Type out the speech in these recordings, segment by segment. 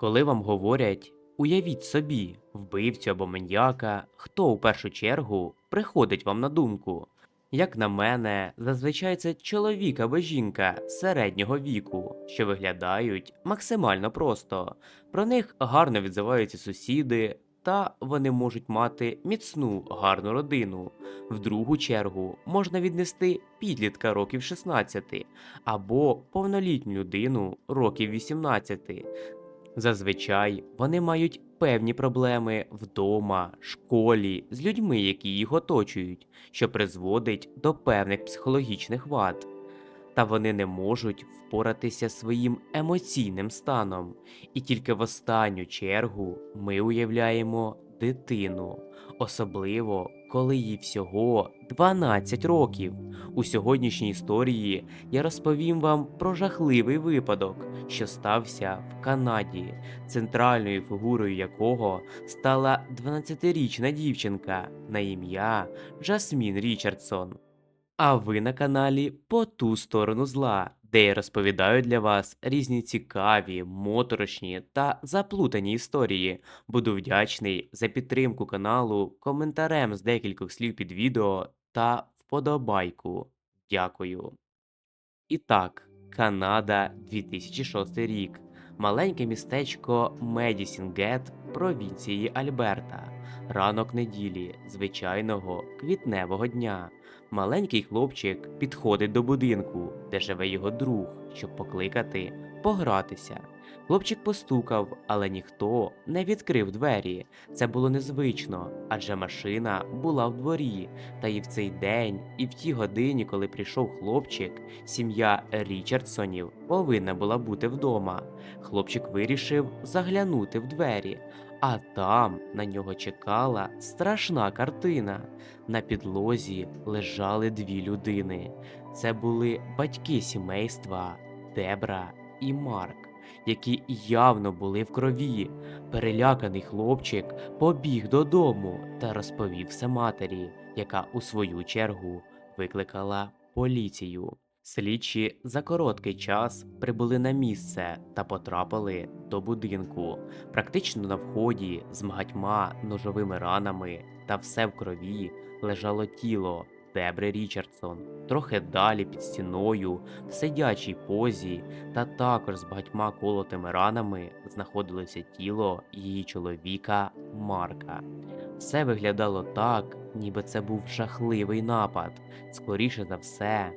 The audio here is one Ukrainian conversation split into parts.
Коли вам говорять, уявіть собі, вбивцю або маньяка, хто у першу чергу приходить вам на думку? Як на мене, зазвичай це чоловік або жінка середнього віку, що виглядають максимально просто. Про них гарно відзиваються сусіди, та вони можуть мати міцну гарну родину. В другу чергу можна віднести підлітка років 16 або повнолітню людину років 18. Зазвичай вони мають певні проблеми вдома, школі, з людьми, які їх оточують, що призводить до певних психологічних вад. Та вони не можуть впоратися своїм емоційним станом. І тільки в останню чергу ми уявляємо дитину, особливо коли їй всього 12 років. У сьогоднішній історії я розповім вам про жахливий випадок, що стався в Канаді, центральною фігурою якого стала 12-річна дівчинка на ім'я Жасмін Річардсон. А ви на каналі По ту сторону зла, де я розповідаю для вас різні цікаві, моторошні та заплутані історії. Буду вдячний за підтримку каналу, коментарем з декількох слів під відео та вподобайку. Дякую. І так, Канада 2006 рік. Маленьке містечко Медісінгет провінції Альберта. Ранок неділі, звичайного квітневого дня. Маленький хлопчик підходить до будинку, де живе його друг, щоб покликати, погратися. Хлопчик постукав, але ніхто не відкрив двері. Це було незвично, адже машина була в дворі. Та і в цей день, і в тій годині, коли прийшов хлопчик, сім'я Річардсонів повинна була бути вдома. Хлопчик вирішив заглянути в двері, а там на нього чекала страшна картина. На підлозі лежали дві людини. Це були батьки сімейства Дебра і Марк, які явно були в крові. Переляканий хлопчик побіг додому та розповів все матері, яка у свою чергу викликала поліцію. Слідчі за короткий час прибули на місце та потрапили до будинку. Практично на вході з багатьма ножовими ранами та все в крові лежало тіло Дебри Річардсон. Трохи далі під стіною, в сидячій позі, та також з багатьма колотими ранами знаходилося тіло її чоловіка Марка. Все виглядало так, ніби це був жахливий напад. Скоріше за все,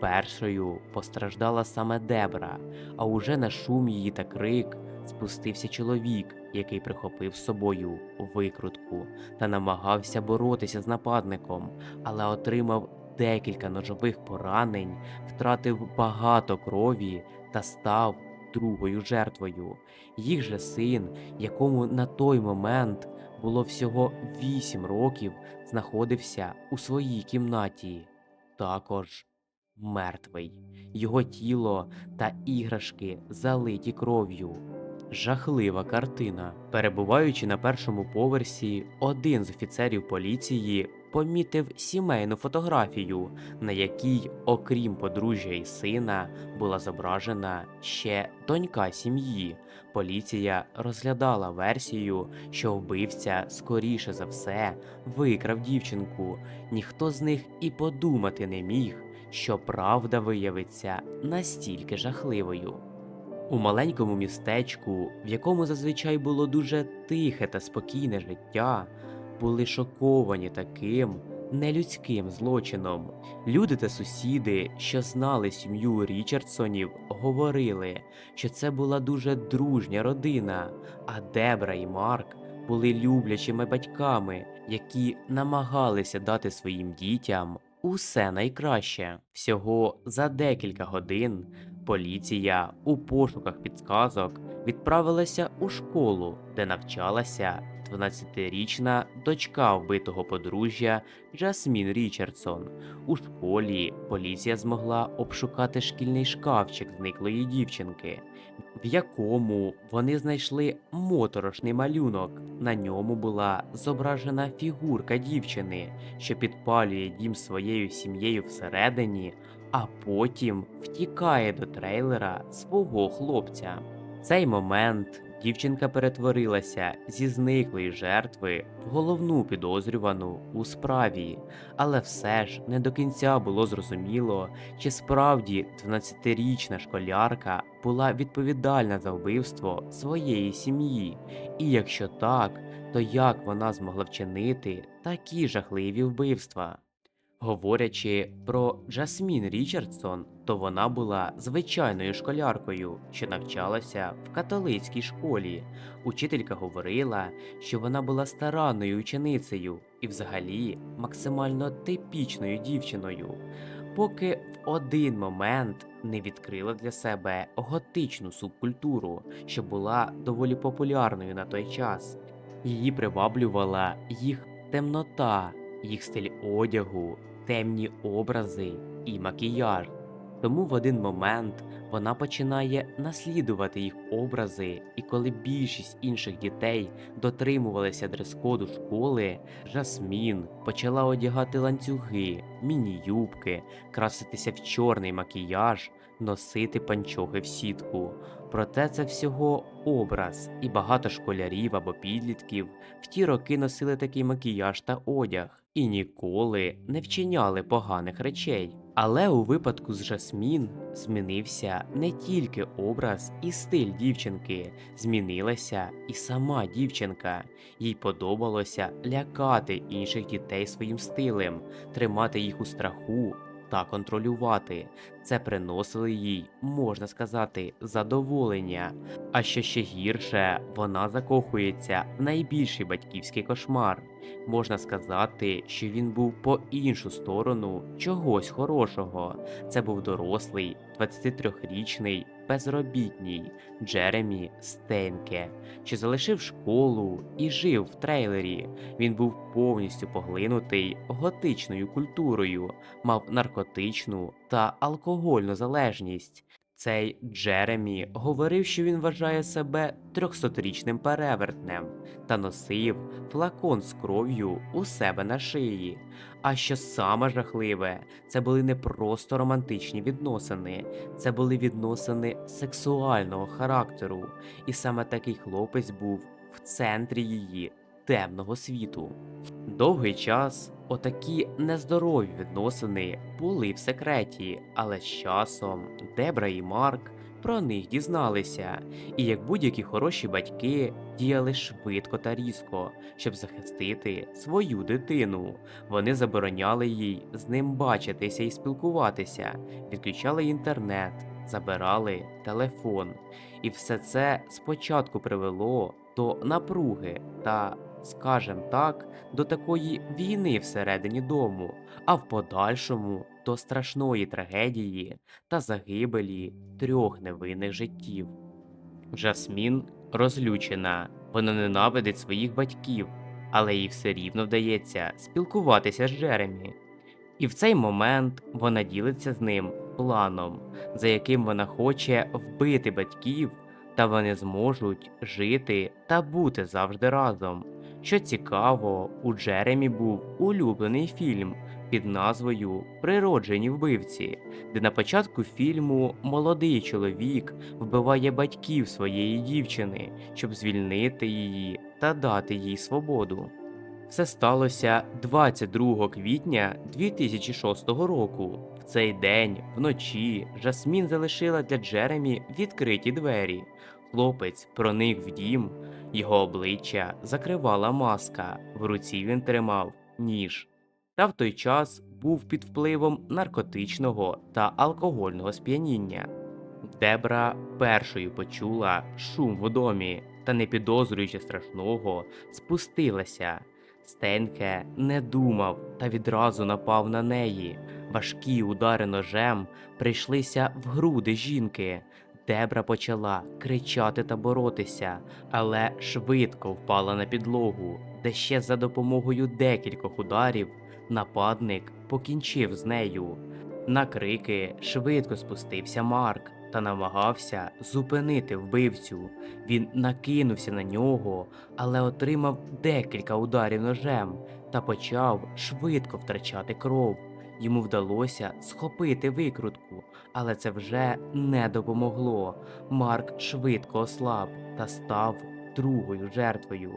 першою постраждала саме Дебра, а уже на шум її та крик спустився чоловік, який прихопив з собою викрутку та намагався боротися з нападником, але отримав декілька ножових поранень, втратив багато крові та став другою жертвою. Їх же син, якому на той момент було всього 8 років, знаходився у своїй кімнаті, також мертвий. Його тіло та іграшки залиті кров'ю. Жахлива картина. Перебуваючи на першому поверсі, один з офіцерів поліції помітив сімейну фотографію, на якій, окрім подружжя і сина, була зображена ще донька сім'ї. Поліція розглядала версію, що вбивця, скоріше за все, викрав дівчинку. Ніхто з них і подумати не міг, що правда виявиться настільки жахливою. У маленькому містечку, в якому зазвичай було дуже тихе та спокійне життя, були шоковані таким нелюдським злочином. Люди та сусіди, що знали сім'ю Річардсонів, говорили, що це була дуже дружня родина, а Дебра і Марк були люблячими батьками, які намагалися дати своїм дітям усе найкраще. Всього за декілька годин поліція у пошуках підсказок відправилася у школу, де навчалася 12-річна дочка вбитого подружжя Жасмін Річардсон. У школі поліція змогла обшукати шкільний шкафчик зниклої дівчинки, в якому вони знайшли моторошний малюнок. На ньому була зображена фігурка дівчини, що підпалює дім своєю сім'єю всередині, а потім втікає до трейлера свого хлопця. Цей момент дівчинка перетворилася зі зниклої жертви в головну підозрювану у справі, але все ж не до кінця було зрозуміло, чи справді 12-річна школярка була відповідальна за вбивство своєї сім'ї, і якщо так, то як вона змогла вчинити такі жахливі вбивства? Говорячи про Джасмін Річардсон, то вона була звичайною школяркою, що навчалася в католицькій школі. Учителька говорила, що вона була старанною ученицею і взагалі максимально типічною дівчиною, поки в один момент не відкрила для себе готичну субкультуру, що була доволі популярною на той час. Її приваблювала їх темнота, їх стиль одягу, темні образи і макіяж. Тому в один момент вона починає наслідувати їх образи, і коли більшість інших дітей дотримувалися дрес-коду школи, Жасмін почала одягати ланцюги, міні-юбки, краситися в чорний макіяж, носити панчохи в сітку. Проте це всього образ, і багато школярів або підлітків в ті роки носили такий макіяж та одяг і ніколи не вчиняли поганих речей. Але у випадку з Жасмін змінився не тільки образ і стиль дівчинки, змінилася і сама дівчинка. Їй подобалося лякати інших дітей своїм стилем, тримати їх у страху та контролювати. Це приносило їй, можна сказати, задоволення. А що ще гірше, вона закохується в найбільший батьківський кошмар. Можна сказати, що він був по іншу сторону чогось хорошого. Це був дорослий, 23-річний, безробітній Джеремі Стенке, що залишив школу і жив в трейлері. Він був повністю поглинутий готичною культурою, мав наркотичну та алкогольну залежність. Цей Джеремі говорив, що він вважає себе 300-річним перевертнем та носив флакон з кров'ю у себе на шиї. А що саме жахливе, це були не просто романтичні відносини, це були відносини сексуального характеру, і саме такий хлопець був в центрі її темного світу. Довгий час отакі нездорові відносини були в секреті, але з часом Дебра і Марк про них дізналися, і як будь-які хороші батьки діяли швидко та різко, щоб захистити свою дитину. Вони забороняли їй з ним бачитися і спілкуватися, відключали інтернет, забирали телефон. І все це спочатку привело до напруги та, скажем так, до такої війни всередині дому, а в подальшому до страшної трагедії та загибелі трьох невинних життів. Жасмін розлючена, вона ненавидить своїх батьків, але їй все рівно вдається спілкуватися з Джеремі. І в цей момент вона ділиться з ним планом, за яким вона хоче вбити батьків, та вони зможуть жити та бути завжди разом. Що цікаво, у Джеремі був улюблений фільм під назвою Природжені вбивці, де на початку фільму молодий чоловік вбиває батьків своєї дівчини, щоб звільнити її та дати їй свободу. Все сталося 22 квітня 2006 року. В цей день, вночі, Жасмін залишила для Джеремі відкриті двері. Хлопець проник в дім, його обличчя закривала маска, в руці він тримав ніж. Та в той час був під впливом наркотичного та алкогольного сп'яніння. Дебра першою почула шум в домі та, не підозрюючи страшного, спустилася. Стенке не думав та відразу напав на неї. Важкі удари ножем прийшлися в груди жінки. Дебра почала кричати та боротися, але швидко впала на підлогу, де ще за допомогою декількох ударів нападник покінчив з нею. На крики швидко спустився Марк та намагався зупинити вбивцю. Він накинувся на нього, але отримав декілька ударів ножем та почав швидко втрачати кров. Йому вдалося схопити викрутку, але це вже не допомогло. Марк швидко ослаб та став другою жертвою.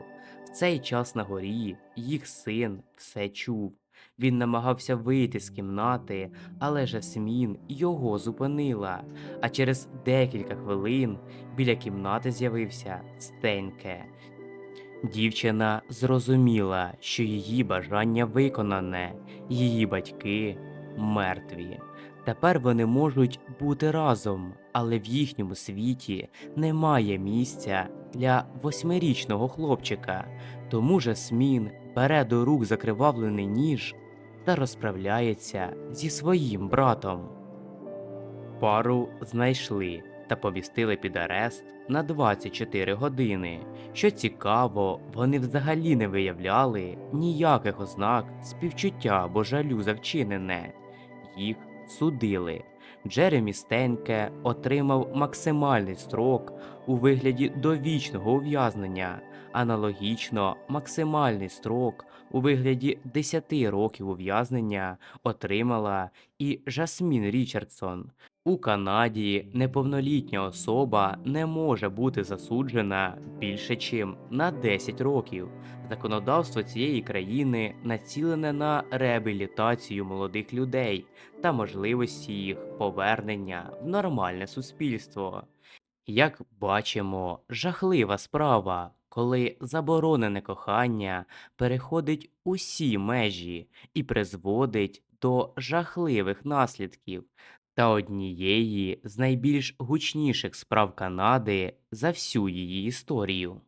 В цей час на горі їх син все чув. Він намагався вийти з кімнати, але Жасмін його зупинила. А через декілька хвилин біля кімнати з'явився Стеньке. Дівчина зрозуміла, що її бажання виконане, її батьки мертві. Тепер вони можуть бути разом, але в їхньому світі немає місця для восьмирічного хлопчика. Тому Жасмін бере до рук закривавлений ніж та розправляється зі своїм братом. Пару знайшли та повістили під арест на 24 години. Що цікаво, вони взагалі не виявляли ніяких ознак співчуття або жалю за вчинене. Їх судили. Джеремі Стенке отримав максимальний строк у вигляді довічного ув'язнення, аналогічно максимальний строк у вигляді 10 років ув'язнення отримала і Жасмін Річардсон. У Канаді неповнолітня особа не може бути засуджена більше чим на 10 років. Законодавство цієї країни націлене на реабілітацію молодих людей та можливості їх повернення в нормальне суспільство. Як бачимо, жахлива справа, коли заборонене кохання переходить усі межі і призводить до жахливих наслідків та однієї з найбільш гучніших справ Канади за всю її історію.